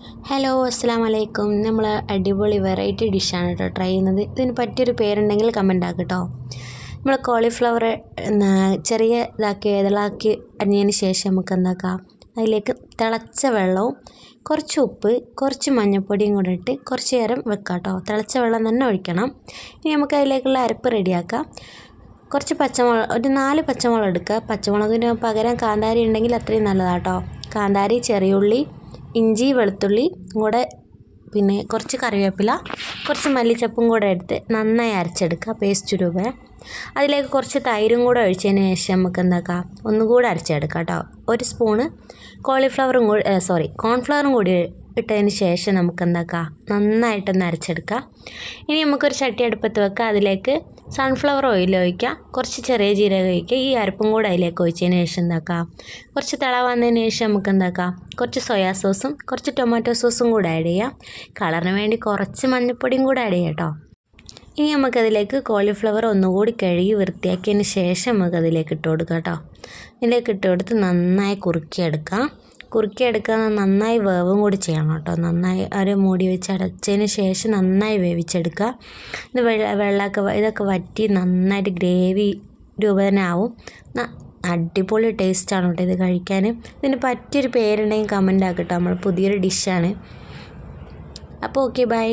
Hello അസ്സാം വലൈക്കും നമ്മൾ അടിപൊളി വെറൈറ്റി ഡിഷാണ് കേട്ടോ ട്രൈ ചെയ്യുന്നത്. ഇതിന് പറ്റിയൊരു പേരുണ്ടെങ്കിൽ കമന്റ് ആക്കുക നമ്മൾ കോളിഫ്ലവർ ചെറിയ ഇതാക്കി ഇതളാക്കി അരിഞ്ഞതിന് ശേഷം നമുക്ക് എന്താക്കാം? അതിലേക്ക് തിളച്ച വെള്ളവും കുറച്ച് ഉപ്പ് കുറച്ച് മഞ്ഞൾപ്പൊടിയും കൂടെ ഇട്ട് കുറച്ച് നേരം വെക്കാം കേട്ടോ തിളച്ച വെള്ളം തന്നെ ഒഴിക്കണം. ഇനി നമുക്ക് അതിലേക്കുള്ള അരപ്പ് റെഡിയാക്കാം കുറച്ച് പച്ചമുളക് ഒരു നാല് പച്ചമുളക് എടുക്കുക. പച്ചമുളകിന് പകരം കാന്താരി ഉണ്ടെങ്കിൽ അത്രയും നല്ലതാട്ടോ കാന്താരി ചെറിയുള്ളി ഇഞ്ചി വെളുത്തുള്ളി കൂടെ പിന്നെ കുറച്ച് കറിവേപ്പില കുറച്ച് മല്ലിച്ചപ്പും കൂടെ എടുത്ത് നന്നായി അരച്ചെടുക്കുക പേസ്റ്റ് രൂപേ അതിലേക്ക് കുറച്ച് തൈരും കൂടെ ഒഴിച്ചതിന് ശേഷം നമുക്ക് എന്താക്കാം? ഒന്നുകൂടെ അരച്ചെടുക്കാം കേട്ടോ. ഒരു സ്പൂണ് കോളിഫ്ലവറും കൂടി സോറി കോൺഫ്ലവറും കൂടി ഇട്ടതിന് ശേഷം നമുക്ക് എന്താക്കാം നന്നായിട്ടൊന്ന് അരച്ചെടുക്കാം ഇനി നമുക്കൊരു ചട്ടി അടുപ്പത്ത് വെക്കാം അതിലേക്ക് സൺഫ്ലവർ ഓയിൽ ഒഴിക്കുക. കുറച്ച് ചെറിയ ജീരകം ഒഴിക്കുക. ഈ അരപ്പും കൂടെ അതിലേക്ക് ഒഴിച്ചതിന് ശേഷം എന്താക്കാം? കുറച്ച് തിള വന്നതിന് ശേഷം നമുക്ക് എന്താക്കാം കുറച്ച് സോയാ സോസും കുറച്ച് ടൊമാറ്റോ സോസും കൂടെ ആഡ് ചെയ്യാം. കളറിന് വേണ്ടി കുറച്ച് മഞ്ഞൾപ്പൊടിയും കൂടെ ആഡ് ചെയ്യാം കേട്ടോ. ഇനി നമുക്കതിലേക്ക് കോളിഫ്ലവർ ഒന്നുകൂടി കഴുകി വൃത്തിയാക്കിയതിന് ശേഷം നമുക്കതിലേക്ക് ഇട്ട് കൊടുക്കാം കേട്ടോ. ഇതിലേക്ക് ഇട്ട് കൊടുത്ത് നന്നായി കുറുക്കിയെടുക്കാം. കുറുക്കിയെടുക്കുക നന്നായി വേവും കൂടി ചെയ്യണം കേട്ടോ. നന്നായി ഒരു മൂടി വെച്ച് അടച്ചതിന് ശേഷം നന്നായി വേവിച്ചെടുക്കുക. ഇത് വെള്ള വെള്ളമൊക്കെ ഇതൊക്കെ വറ്റി നന്നായിട്ട് ഗ്രേവി രൂപേണാവും അടിപൊളി ടേസ്റ്റാണ് കേട്ടോ ഇത് കഴിക്കാൻ. ഇതിന് പറ്റിയൊരു പേരുണ്ടെങ്കിൽ കമന്റ് ആക്കട്ടോ നമ്മൾ പുതിയൊരു ഡിഷാണ് അപ്പോൾ ഓക്കെ ബൈ